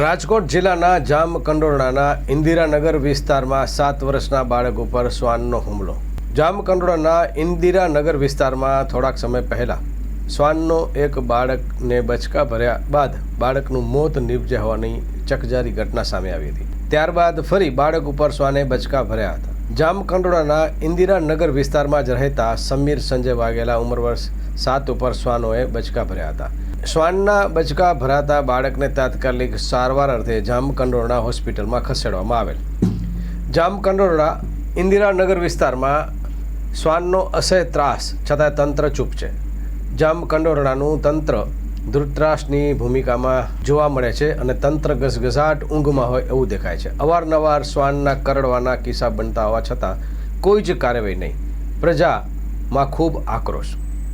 રાજકોટ જિલ્લાના જામકંડોરણાના ઇન્દિરાનગર વિસ્તારમાં સાત વર્ષના બાળક ઉપર શ્વાનનો હુમલો. જામકંડોરણાના ઇન્દિરાનગર વિસ્તારમાં થોડાક સમય પહેલા શ્વાનનો એક બાળકને બચકા ભર્યા બાદ બાળકનું મોત નીપજ્યા હોવાની ચકજારી ઘટના સામે આવી હતી. ત્યારબાદ ફરી બાળક ઉપર શ્વાને બચકા ભર્યા હતા. જામકંડોરણાના ઇન્દિરાનગર વિસ્તારમાં જ રહેતા સમીર સંજય વાઘેલા ઉંમર વર્ષ સાત ઉપર શ્વાનોએ બચકા ભર્યા હતા. શ્વાનના બચકા ભરાતા બાળકને તાત્કાલિક સારવાર અર્થે જામકંડોરણા હોસ્પિટલમાં ખસેડવામાં આવેલ. જામકંડોરણા ઇન્દિરાનગર વિસ્તારમાં શ્વાનનો અસહ્ય ત્રાસ છતાં તંત્ર ચૂપ છે. જામકંડોરણાનું તંત્ર ધૃતરાષ્ટ્રની ભૂમિકામાં જોવા મળે છે અને તંત્ર ગસગસાટ ઊંઘમાં હોય એવું દેખાય છે. અવારનવાર શ્વાનના કરડવાના કિસ્સા બનતા હોવા છતાં કોઈ જ કાર્યવાહી નહીં. પ્રજામાં ખૂબ આક્રોશ.